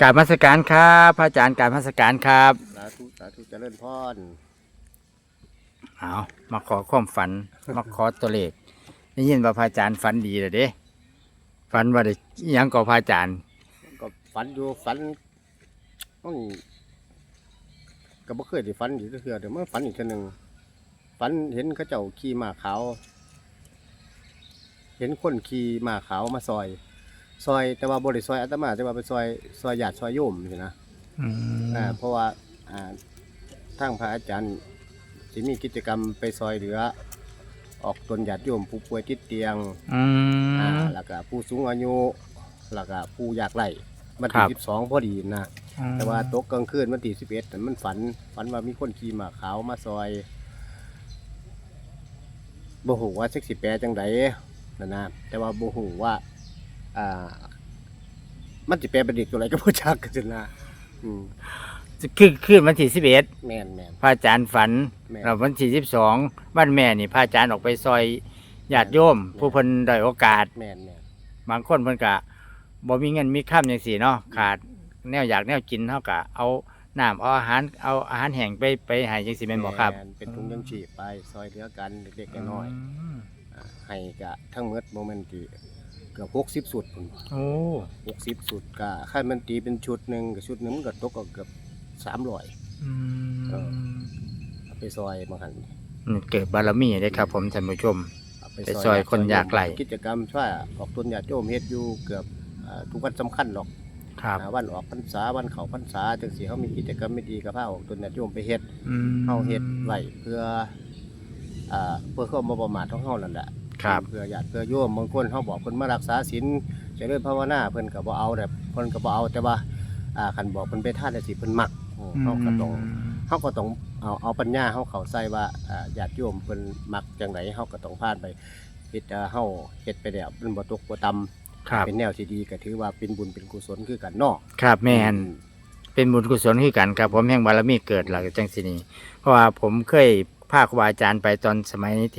กรารมาสการครับพระอาจารย์กรารมาสการครับสาธุสาธุเจริญพรเอามาขอความฝัน มาขอตัวเลขได้ยินว่าพระอาจารย์ฝันดีเลยเด้ฝันว่าได้อิหยังก่อพระอาจารย์ ก็ฝันอยู่ฝันมันก็บ่เคยได้ฝันอยู่เทื่อเดี๋ยวมันฝันอีกเทีนึงฝันเห็นเขาเจ้าขี่ม้าขาว เห็นคนขี่ม้าขาวมาซอย ซอยแต่ว่าบ่ได้ซอยอาตมาแต่ว่าไปซอยซอยญาติซอยโยมนี่นะอืมอ่าเพราะว่าอ่าทางพระอาจารย์สิมีกิจกรรมไปซอยเหลือ ออกตนญาติโยมผู้ป่วยติดเตียงอือ่ามแล้วก็ผู้สูงอายุแล้วก็ผู้ยากไร้วันครัที่บ สิบสองพอดีนะ แต่ว่าตกกลางคืนวันที่สิบเอ็ดมันฝัน ฝันว่ามีคนขี่หมาขาวมาซอยโบหูว่าเซ็กสิแปลจังไดนะนะแต่ว่าโบหูว่า อ่า มันจะแปลเป็นเด็กตัวอะไรก็บ่จักกันนะอืมคือขึ้นวันที่สิบเอ็ดแม่นแม่น พระอาจารย์ฝันแม่น เราวันที่สิบสองวันแม่นี่พระอาจารย์ออกไปซอยญาติโยม ผู้เพิ่นด้อยโอกาส แม่นแม่นบางคนเพิ่นกะบ่มีเงินมีค่ำอย่างสี่เนาะขาดแนวอยากแนวกินเท่ากับเอาน้ำเอาอาหารเอาอาหารแห้งไปไปให้จังซี่แม่นบ่ครับแม่นเป็นถุงยังชีพไปซอยเหลือกันเด็กๆน้อยมๆอ่าให้กะทั้งหมดโมเมนต์ที่ เกือบหกสิบ60สุดพุ่นโอ้หกสิบสุดกะค่ามันตีเป็นชุดหนึ่งกับชุดหนึ่งมันก็ตกก็เกือบสามร้อยอืมเออไปซอยมาหันนี่เกิดบารมีเลยครับ ผมท่านผู้ชม เอาไปซอยคนยากไร้กิจกรรมช่วยออกต้นยาโจมเฮ็ดอยู่เกือบอ่าทุกวันสำคัญหรอกครับอ่าวันออกพรรษาวันเขาพรรษาจังสีเขามีกิจกรรมไม่ดีกับพาออกต้นยาโจมไปเฮ็ด อืม เฮาเฮ็ดไว้เพื่ออ่าเพื่อความบ่ประมาทของเฮานั่นแหละ ครับ เพื่อญาติเพื่อโยมบางคนเฮาบอกเพิ่นมารักษาศีลเจริญภาวนาเพิ่นก็บ่เอาแบบเพิ่นก็บ่เอาแต่ว่าอ่าคันบอกเพิ่นไปทานแล้วสิเพิ่นมักอืมเฮาก็ต้องเฮาก็ต้องเอาเอาปัญญาเฮาเข้าใส่ว่าอ่าญาติโยมเพิ่นมักจังไดเฮาก็ต้องผ่านไปเฮ็ดอ่าเฮาเฮ็ดไปแล้วมันบ่ตกบ่ต่ำครับ เป็นแนวที่ดีก็ถือว่าเป็นบุญเป็นกุศลคือกันเนาะ ครับแม่น เป็นบุญกุศลคือกันครับ ผมแห่งบารมีเกิดหลังจังสินี้เพราะว่าผมเคยพาครูบาอาจารย์ไปตอนสมัยที่เ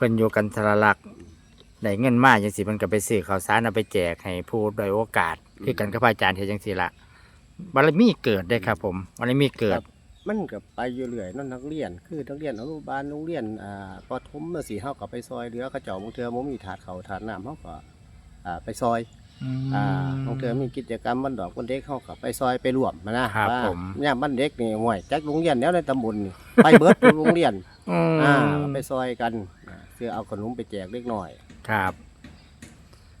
พิ่นอยู่กันทรลักษณ์ได้เงินมาจังสิเพิ่นก็ไปซื้อข้าวสารเอาไปแจกให้ผู้ด้อยโอกาสคือกันกับพระอาจารย์เฮ็ดจังซี่ละบารมีเกิดได้ครับ ผมบารมีเกิด มันก็ไปอยู่เรื่อยเนาะนักเรียน คือนักเรียนอนุบาลโรงเรียนอ่าประถมจังซี่เฮาก็ไปซอยเหลือเขาเจ้าบางเทื่อบ่มีถาดข้าวถาดน้ำเฮาก็อ่าไปซอยอ่าบางเทื่อมีกิจกรรมวันดอกวันเด็กเขาก็ไปซอยไปร่วมมานะครับว่าผมเนี่ยบ้านเด็กนี่ห่วยจักโรงเรียนแล้วในตำบลนี่ไปเบิดทุกโรงเรียนอืมอ่าไปซอยกัน อ่าเพื่อเอาขนมไปแจกเล็กน้อยครับ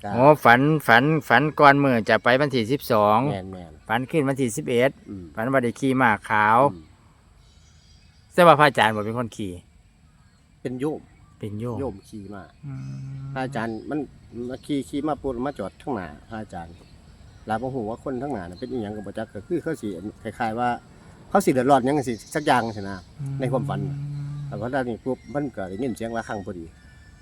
ก็โอ้ฝันฝันฝันก่อนมื้อจะไปวันที่สิบสองแม่นแม่นฝันขึ้นวันที่สิบเอ็ดอืมฝันว่าได้ขี่ม้าขาวอืมแต่ว่าพระอาจารย์บ่เป็นคนขี่เป็นโยมเป็นโยมโยมขี่มาอืมพระอาจารย์มันมาขี่ขี่มาปุ๊บมาจอดข้างหน้าพระอาจารย์หลายบ่ฮู้ว่าคนข้างหน้าน่ะเป็นอีหยังก็บ่จักก็คือเขาสิคล้ายๆว่า เขาสิเดือดร้อนหยังสิสักอย่างสินะ ในความฝันแต่ ว่าตอนนี้ปุ๊บมันก็ได้ยินเสียงะระฆังพอดี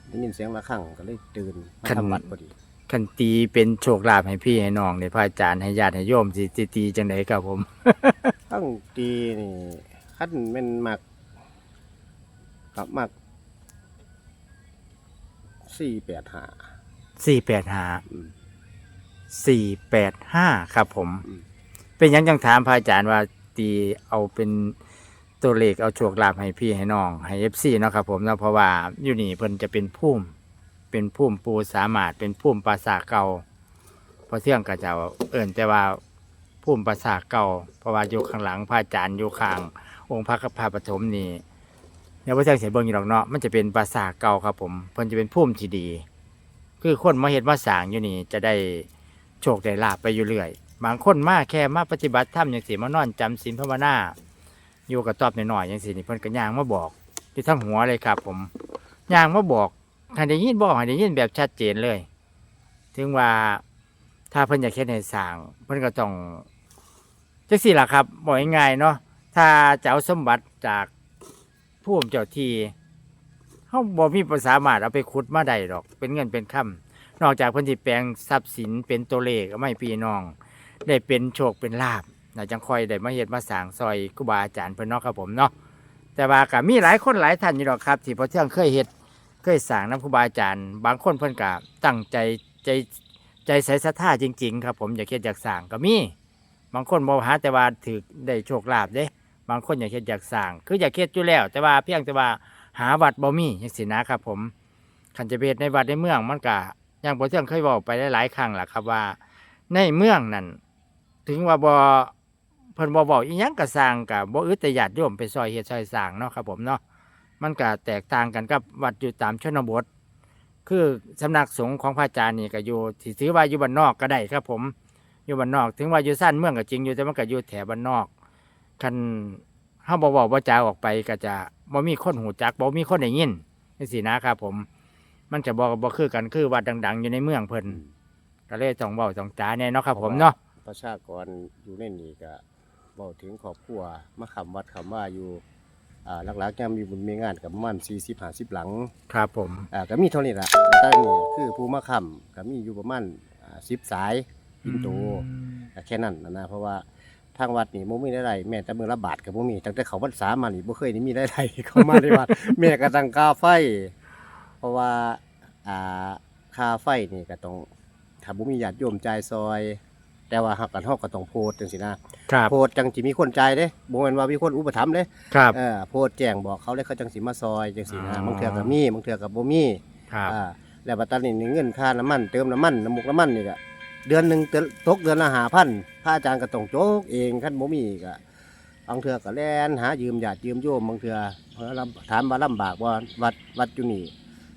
ได้ยินเสียงะระฆังก็เลยตื่นมาทำวัดพอดีคันตีเป็นโชคลาภให้พี่ให้น้องในพระอาจารย์ให้ญาติให้โยมสิสิตีจังไดครับผม ตั้งตีนี่คันแม่นมักกับมัก485สี่แปดห้าสี่แปดห้าครับผม อืม เป็นหยังจังถามพระอาจารย์ว่าตีเอาเป็น ตัวเลขเอาโชคลาภให้พี่ให้น้องให้เอฟซีเนาะครับผมเนาะเพราะว่าอยู่นี่เพิ่นจะเป็นพุ่มเป็นพุ่มปูสามารถเป็นพุ่มปราสาเก่าเพราะเที่ยงก็จะเอิ่นแต่ว่าพุ่มปราสาเก่าเพราะว่าอยู่ข้างหลังพระอาจารย์อยู่ข้าง องค์พระกับพระปฐมนี่เดี๋ยพระเจ้าเสียเบิ่งอยู่ดอกเนาะมันจะเป็นปราสาเก่าครับผมเพิ่นจะเป็นพุ่มที่ดี คือคนมาเฮ็ดมาสางอยู่นี่จะได้โชคได้ลาบไปอยู่เรื่อยบางคนมาแค่มาปฏิบัติธรรมอย่างสิมานอนจำศีลภาวนา อยู่กับตอบหน่อยๆอย่างสินี่เพิ่นก็ย่างมาบอกที่ทั้งหัวเลยครับ ผมย่างมาบอกให้ได้ยินบอกให้ได้ยินแบบชัดเจนเลย ถึงว่าถ้าเพิ่นอยากเฮ็ดให้สร้างเพิ่นก็ต้องจังซี่ล่ะครับบอกง่ายๆเนาะถ้าจะเอาสมบัติจากผู้เจ้าที่เฮาบ่มีประสามารถเอาไปขุดมาได้ดอก เป็นเงินเป็นคำนอกจากเพิ่นสิแปลงทรัพย์สินเป็นตัวเลขเอามาให้พี่น้อง ได้เป็นโชคเป็นลาบ นะจังคอยได้มาเฮ็ดมาสร้างซอยครูบาอาจารย์เพิ่นเนาะครับผมเนาะแต่ว่าก็มีหลายคนหลายท่านอยู่ดอกครับ ที่พอเที่ยงเคยเฮ็ดเคยสร้างน้ำครูบาอาจารย์ บางคนเพิ่นก็ตั้งใจใจใจใส่ศรัทธาจริง ๆ ครับ ผมอยากเฮ็ดอยากสร้างก็มี บางคนบ่หาแต่ว่าถือได้โชคลาภเด้ บางคนอยากเฮ็ดอยากสร้าง คืออยากเฮ็ดอยู่แล้ว แต่ว่าเพียงแต่ว่าหาวัดบ่มีจังซี่นะครับผมคันจะไปเฮ็ดในวัดในเมืองมันก็อย่างบ่เที่ยงเคยบอกไปหลายๆครั้งล่ะครับว่า ในเมืองนั่นถึงว่าบ่ เพิ่นบ่บอกอีหยังก็สร้างก็บ่อึดแต่ญาติโยมไปซอยเฮ็ดซอยสร้างเนาะครับผมเนาะมันก็แตกต่างกันกับวัดอยู่ตามชนบท คือสำนักสงฆ์ของพระอาจารย์นี่ก็อยู่ที่ถือว่าอยู่บ้านนอกก็ได้ครับ ผมอยู่บ้านนอก ถึงว่าอยู่สั้นเมืองก็จริงอยู่แต่มันก็อยู่แถวบ้านนอกคันเฮาบ่เว้าบ่จาออกไปก็จะบ่มีคนหูจักบ่มีคนได้ยินจังซี่นะครับผม มันจะบ่บ่คือกันคือวัดดัง ๆ อยู่ในเมืองเพิ่นก็เลยต้องเว้าต้องจาแน่เนาะครับ ผมเนาะ ประชากรอยู่ในนี้ก็ เว้าถึงครอบครัวมาคำวัดคำว่าอยู่อ่าหลักๆยามมีบุญมีงานกับประมาณ40 50หลังครับผมอ่าก็มีเท่านี้ล่ะแต่นี่คือผู้มาคำก็มีอยู่ประมาณอ่า10สายปินโตก็แค่นั้นนะนะเพราะว่าทางวัดนี่บ่มีได้แม้แต่มื้อละบาทก็บ่มีตั้งแต่เขาพรรษามานี่บ่เคยได้มีได้เข้ามาในวัดแม่ก็ตั้งค่าไฟ เพราะว่าอ่าค่าไฟนี่ก็ต้องถ้าบ่มีญาติโยมจ่ายซอย แต่ว่าเฮากันเฮาก็ต้องโพสต์จังซี่นะครับโพสต์จังสิมีคนจ่ายเด้บ่แม่นว่ามีคนอุปถัมภ์เด้ครับ เออโพสต์แจ้งบอกเขาเลยเขาจังสิมาซอยจังซี่นะอ๋อ บางเทื่อก็มีบางเทื่อก็บ่มีครับ อ่าแล้วบัดตอนนี้นี่เงินค่าน้ำมันเติมน้ำมันน้ำมุกน้ำมันนี่ก็เดือนหนึงเตือนตกเดือนละ5,000พระอาจารย์ก็ต้องโจกเองคันบ่มีก็บางเทื่อก็แล่นหายืมญาติยืมโยมบางเทื่อเพิ่นลำถามว่าลำบากบ่วัดวัดอยู่นี่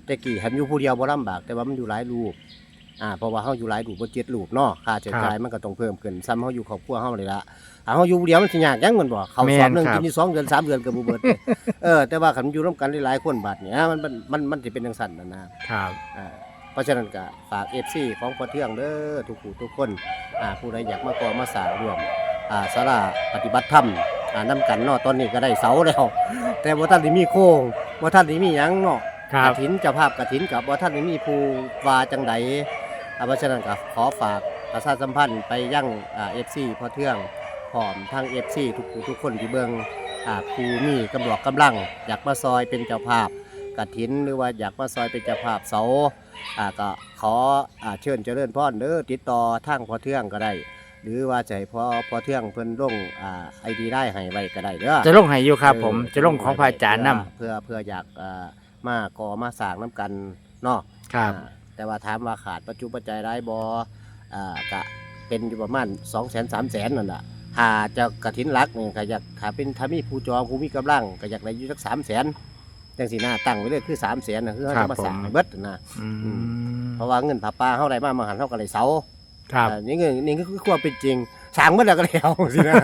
แต่กี้หันอยู่ผู้เดียวบ่ลำบากแต่ว่ามันอยู่หลายรูป อ่าเพราะว่าเฮาอยู่หลายรูปบ่เจ็ดรูปเนาะค่าใช้จ่ายมันก็ต้องเพิ่มขึ้นซ้ำเฮาอยู่ครอบครัวเฮาเลยละถ้าเฮาอยู่ผู้เดียวมันสิยากจังแมันบ่เขาสอบหนึงกินอยู่สองเดือนสามเดือนก็บ่เบิดเออแต่ว่าคันอยู่ร่วมกันหลายๆคนบัดเนี่ยมันมันมันมันสิเป็นจังซั่นน่ะนะ ครับ อ่าเพราะฉะนั้นก็ฝาก FC ของพ่อเทืองเด้อทุกผู้ทุกคนอ่าผู้ใดอยากมาก่อมาสร้างร่วมอ่าศาลาปฏิบัติธรรมอ่านํกันเนาะตอนนี้ก็ได้เสาแล้ว แต่บ่ทันได้มีโค้งบ่ทันได้มีหยังเนาะครักบ ฐินเจ้าภาพกฐินกับบ่ทันได้มีผู้ว่าจังใด อ่าเพราะฉะนั้นก็ขอฝากประชาสัมพันธ์ไปยังอ่า FC พ่อเทืองพร้อมทั้ง FC ทุกผู้ทุกคนที่เบิ่งอ่าผู้มีกำลังกำลัง อยากมาซอยเป็นเจ้าภาพกฐินหรือว่าอยากมาซอยเป็นเจ้าภาพเสาอ่าก็ขออ่าเชิญเจริญพรเด้อติดต่อทางพอเทืองก็ได้ หรือว่าจะให้พอพอเทืองเพิ่นลงอ่าไอดีได้ให้ไว้ก็ได้เด้อจะลงให้อยู่ครับผมเออจะลงของพระอาจารย์นํเพื่อเพื่ออยากอ่ามาก่อมาสร้างน้ำกันเนาะครับอ่า แต่ว่าถามว่าขาดปัจจุปัจจัยได้บ่อ่าก็เป็นอยู่ประมาณ2 0 0 0 0 3 0 0 0นั่นล่ะถ้าจะกระถินรักนี่ก็อยากถ้าเป็นถ้ามีผู้จองผู้มีกำลังก็อยากได้อยู่สักสามแสนจังสีหน้าตั้งไว้เลยคือสามแสนนะคือเขาครัจะบมาสั่งผมให้เบิดนะอืมเพราะว่าเงินผาปลาเขาได้มามาหันเขาก็เลยเสาครับอ่านี่เงินนี่คือความเป็นจริงสั่งเบิดแล้วก็แล้วสินะ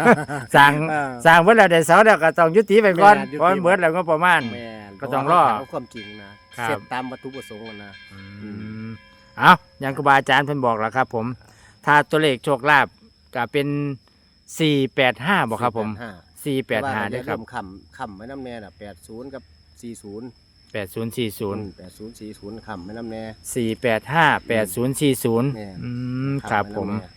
สร้างอ่าสร้างเมื่อไรได้เสาแล้วก็ต้องยุติไปก่อนแม่นยุติเพราะมันเบิดแล้วก็ประมาณแม่นก็ต้องรอเพาะว่าเขาถามความจริงนะครับเสร็จตามวัตถุประสงค์นะอืม เอาอย่างครูบาอาจารย์เพิ่นบอกแล้วครับ ผม ถ้าตัวเลขโชคลาภก็เป็นสี่แปดห้าบอกครับ ผม485สี่แปดห้าแต่ด้วยว่าครับเริ่มคำคำไว้น้ำแน่น่ะแปดศูนย์กับสี่ศูนย์แปดศูนย์สี่ศูนย์แปดศูนย์สี่ศูนย์คำไว้น้ำแน่สี่แปดห้าแปดศูนย์สี่ศูนย์แม่นอืมครับำไว้ผมน้ำแน่อืม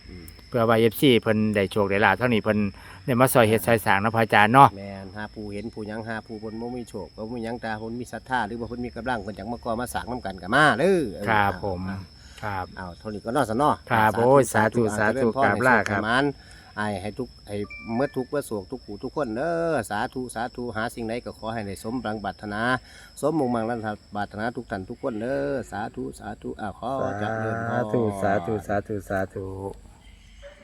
เพื่อว่าเอฟซีเพิ่นได้โชคได้ลาภเท่านี้เพิ่นได้มาซอยเฮ็ดซอยสร้างเนาะพระอาจารย์เนาะแม่นหาผู้เห็นผู้หยังหาผู้บนบ่มีโชคบ่มีหยังตาคนมีศรัทธาหรือว่าเพิ่นมีกำลังเพิ่นจังมาก่อมาสร้างนํกันก็มาเด้อเออครับเอาผมเอาครับ เอาเท่านี้ก็เนอสนอครับโอ้ยสาธุสาธุเจญพกราบลาครับ ให้โชให้มานไอ้ให้ทุกให้เมื่อทุกเมื่อโศกทุกผู้ทุกคนเด้อสาธุสาธุหาสิ่งใดก็ขอให้ได้สมปรางปรารถนา สมมุ่งมั่นรันปรารถนาทุกท่านทุกคนเด้อสาธุสาธุอ่าขอเจริญพร สาธุสาธุสาธุสาธุ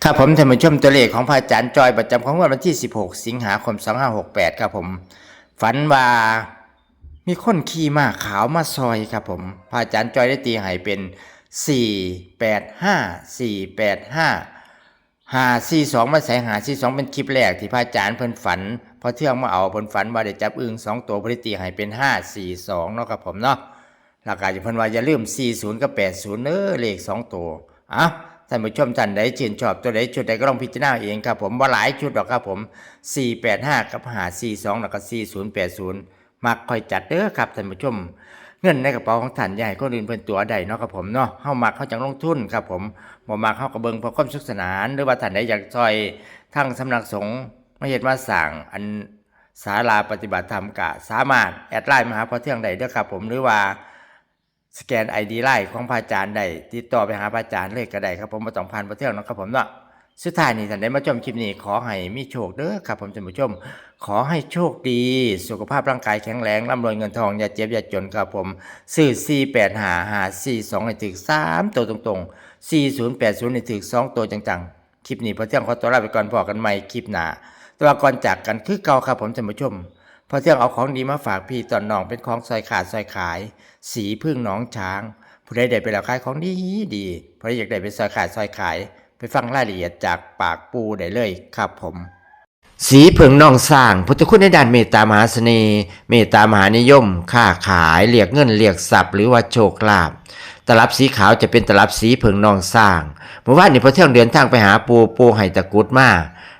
ครับผมท่านผู้ชมตัวเลขของพระอาจารย์จอยประจำของวันที่ 16 สิงหาคม 2568 ครับผม ฝันว่ามีคนขี่มาขาวมาซอยครับผมพระอาจารย์จอยได้ตีให้เป็น 485 485 542มาใส่หา42 เป็นคลิปแรกที่พระอาจารย์เพิ่นฝันพอเที่ยงมาเอาเพิ่นฝันว่าได้จับอึงสองตัวพนได้ตีให้เป็น 542เนาะครับผมเนาะหลักการจะเพิ่นว่าอย่าลืม40 กับ 80เด้อเลข 2 ตัวอะ ท่านผู้ชมท่านใดชื่นชอบตัวใดชุดใดก็ลองพิจารณาเองครับผมว่าหลายชุดหรอกครับผม 485 กับ542 แล้วก็ 4080 มักค่อยจัดเด้อครับท่านผู้ชม เงินในกระเป๋าของท่านใหญ่คนอื่นเพิ่นตัวใดเนาะครับผมเนาะเฮามักเฮาจังลงทุนครับผมบ่มักเฮาก็เบิ่งเพื่อความสุขสนาน หรือว่าท่านใดอยากซอยทั้งสำนักสงฆ์มาเฮ็ดมาสร้างอันศาลาปฏิบัติธรรมก็สามารถแอดไลน์มาหาพอเที่ยงได้เด้อครับผมหรือว่า สแกน ID ไลน์ของพระอาจารย์ได้ติดต่อไปหาพระอาจารย์เลยก็ได้ครับผมบ่ต้องผ่านพระเที่ยงนะครับผมเนาะสุดท้ายนี้ท่านได้มาชมคลิปนี้ขอให้มีโชคเด้อครับผมท่านผู้ชม ขอให้โชคดี สุขภาพร่างกายแข็งแรงร่ำรวยเงินทองอย่าเจ็บอย่าจนครับผมซื้อ4 8 5 5 4 2ให้ถึง3ตัวตรงๆ 4080ให้ถึง2ตัวจังๆ คลิปนี้พอเที่ยงขอตัวลาไปก่อนพอกันใหม่คลิปหน้าแตัวาก่อนจากกันคือเก่าครับผมท่านผู้ชม พอเที่ยงเอาของดีมาฝากพี่ตอนน้องเป็นของซอยขาดซอยขาย สีพึ่งหน้องช้าง ผู้ใดได้ไปแล้วขายของดีดีผู้ใดอยากได้ไปซอยขาดซอยขาย ไปฟังรายละเอียดจากปากปูได้เลยครับผม สีเผิงน้องสร้างพุทธคุณในด้านเมตตามหาเสน่ห์เมตตามหานิยม ค้าขายเรียกเงินเรียกทรัพย์หรือว่าโชคลาภตลับสีขาวจะเป็นตลับสีเผิงนองสร้างเมื่อวานนี้พอเที่ยงเดินทางไปหาปูปูให้ตะกุดมา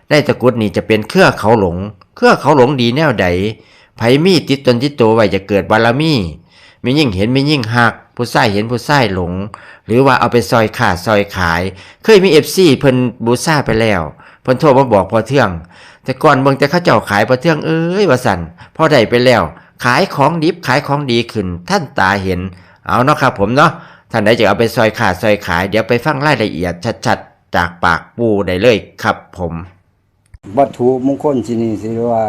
ได้ตะกุดนี่จะเป็นเครือเขาหลง เครือเขาหลงดีแนวใดไผมีติดตนติดตัวไว้จะเกิดบารมีมียิ่งเห็นมียิ่งหัก ผู้ใส่เห็นผู้ใส่หลง หรือว่าเอาไปซอยขาดซอยขาย เคยมีเอฟซีเพิ่นบูซ่าไปแล้วเพิ่นโทรมาบอกพอเที่ยงแต่ก่อนเบิ่งแต่เขาเจ้าขายพอเที่ยงเอ้ยว่าสั่นพอได้ไปแล้ว ขายของดิบขายของดีขึ้น ท่านตาเห็น เอาเนาะครับผมเนาะท่านใดจะเอาไปซอยขาดซอยขาย เดี๋ยวไปฟังรายละเอียดชัดๆ จากปากปูได้เลยครับผม วัตถุมงคลที่นี่สิว่า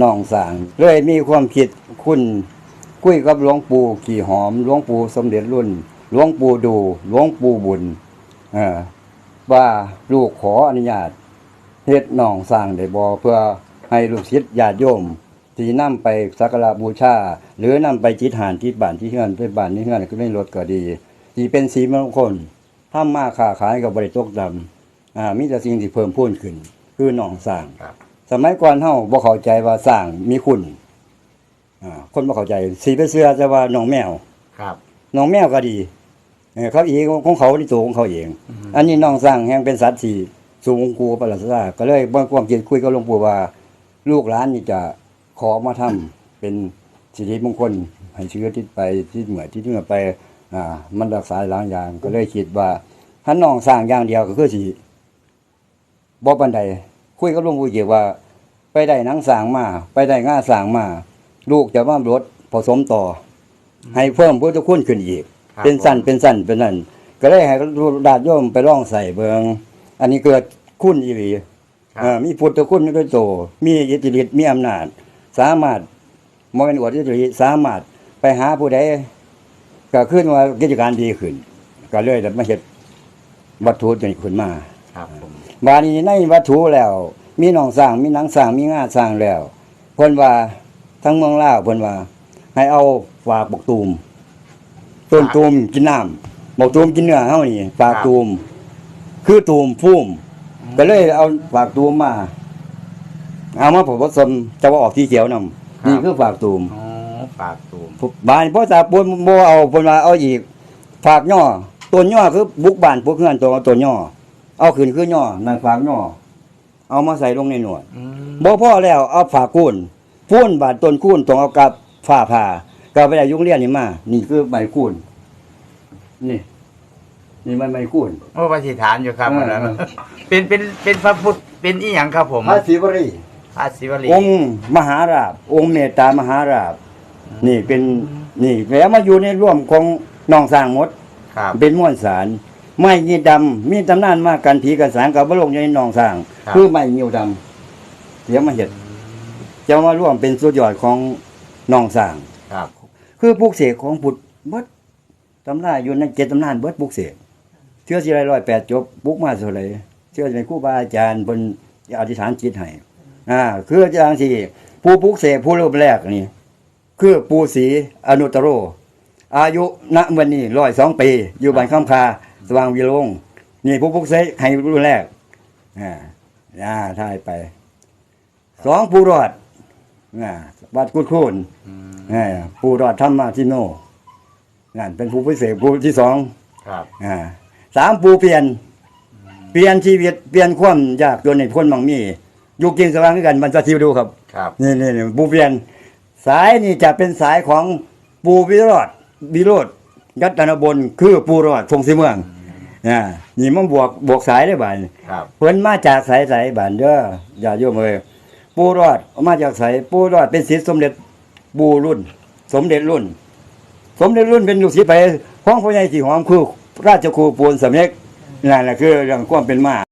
น้องสางเลยมีความคิดคุณคุยกับหลวงปู่ขี่หอมหลวงปู่สมเด็จรุ่นหลวงปู่ดูหลวงปู่บุญอว่าลูกขออนุญาตเฮ็ดน้องสร้างได้บ่เพื่อให้ลูกศิษย์ญาติโยมที่นำไปสักการะบูชา หรือนำไปจิตหานที่บ้านที่เฮือนไปบ้านที่เฮือนก็ได้รถก็ดีที่เป็นสีมงคลถ้ามาค้าขายกับบริตกดำอ่ามีแต่สิ่งที่เพิ่มพูนขึ้น คือน้องสร้างครับสมัยก่อนเฮาบ่เข้าใจว่าสร้างมีคุณอ่าคนบ่เข้าใจสีไปเสื้อจะว่าน้องแมวครับน้องแมวก็ดีเออเขาเองของเขาที่ตัวของเขาเอง อันนี้น้องสร้างแห่งเป็นสัตว์ที่สูงกูประหลาดซาก็เลยบ่ความคิดคุยกับหลวงปู่ว่า ลูกหลานนี่จะขอมาทำเป็นสิริมงคลให้เชื้อที่ไปที่เหมือที่เหมือไป อ่า มันรักษาหลายอย่างก็เลยคิดว่าถ้าน้องสร้างอย่างเดียวก็คือสิ บ่ปานใดคุยกับหลวงปู่เกี่ยวว่า ไปได้หนังสร้างมา ไปได้ง่าสร้างมา ลูกจะว่ารถผสมต่ออให้เพิ่มพุทธคุณขึ้นอีก ครับเป็นสั้นเป็นสั้นเป็นนั่นก็เลยให้ดาดโยมไปล่องใส่เบิงอันนี้เกิดคุณอีหลีครับ เอ่อมีพุทธคุณด้วยโตมีอิทธิฤทธิ์มีอำนาจ สามารถมองเป็นอวดอิทธิฤทธิ์สามารถไปหาผู้ใดก็ขึ้นว่ากิจการดีขึ้น ก็เลยได้มาเฮ็ดวัตถุตัวนี้ขึ้นมา ครับผม บาดนี้ในวัตถุแล้ว มีหนองสร้างมีหนังสร้างมีงาสร้างแล้วเพิ่นว่าทั้งเมืองลาวเพิ่นว่า ให้เอาฝากบกตูมต้นตูมกินน้ำบกตูมกินเนื้อเฮานี่ฝากตูม คือตูมพุ่มก็เลยเอาฝากตูมมา เอามาผสมจะว่าออกที่เขียวนำนี่คือฝากตูมอ๋อปากตูมบ้านพ่อตาปนบ่เอาเพิ่นว่าเอาอีกฝากย่อต้นย่อคือบุกบ้านพวกเฮือนตัวต้นย่อ เอาขึ้นคือย่อนั่นฝากย่อเอามาใส่ลงในหนวดอืมบ่พอแล้วเอาฝากคูนพูนบาดต้นคูนต้องเอากับฝ้าผ่าก็ไปได้ยุงเรียนนี่มานี่คือใบคูนนี่ นี่มันใบคูนโอ้ปฏิฐานอยู่ครับเอออันนั้นเออเป็นเป็นเป็นพระพุทธเป็นอีหยังครับผมพระศิวรีพระศิวลีองค์มหาราบ องค์เมตตามหาราบ นี่เป็นนี่แล้วมาอยู่ในร่วมของน้องสร้างหมดครับเป็นม้วนสาร ไม้ยีดำมีตำนานมากกันผีกันสางกับบลงอยู่ในหนองสร้าง ครับ คือไม้เงียวดำเดี๋ยวมาเห็ดจะมาร่วมเป็นสุดยอดของหนองสร้าง ครับ คือปลูกเสกของพุทธเบิดตำนาอยู่ในเจ็ดตำนานเบิดปลูกเสกเชื่อสิไรร้อยแปดจบปลูกมาเท่าไหรเชื่อสิเป็นครูบาอาจารย์บนอธิษฐานจิตให้อ่าคืออาจารย์ที่ผู้ปลูกเสกผู้รูปแรกนี่คือปูศรีอนุตตโร อายุณวันนี้ร้อยสองปี อยู่บ้านข้ามคา สว่างวิโรงนี่ผู้ปลุกเสกให้รุ่นแรกอ่าอ่าทายไป สองผู้รอดอ่าวัดกุดคูนอืมอ่าผู้รอดธรรมาทิโนนั่นเป็นผู้พิเศษผู้ที่สองครับอ่าสามผู้เปลี่ยน เปลี่ยนชีวิตเปลี่ยนความยากจนในคนบางมีอยู่กินสว่างด้วยกันมันจะทิวดูครับครับนี่นี่นี่ปูเปลี่ยน สายนี่จะเป็นสายของปูวิโรธวิโรธ ยัตนบลคือปูรอดทงสีเมืองอ่านี่มันบวกบวกสายได้บ่ายครับเพิ่นมาจากสายสายบ้านเด้ออย่าโยมเอ้ยปูรอดมาจากสายปูรอดเป็นศิษย์สมเด็จปูรุ่น สมเด็จรุ่น สมเด็จรุ่นเป็นลูกศิษย์ไปของพ่อใหญ่ที่หอมคือราชครูปูนสำเร็จนั่นแหละคือเรื่องความเป็นมา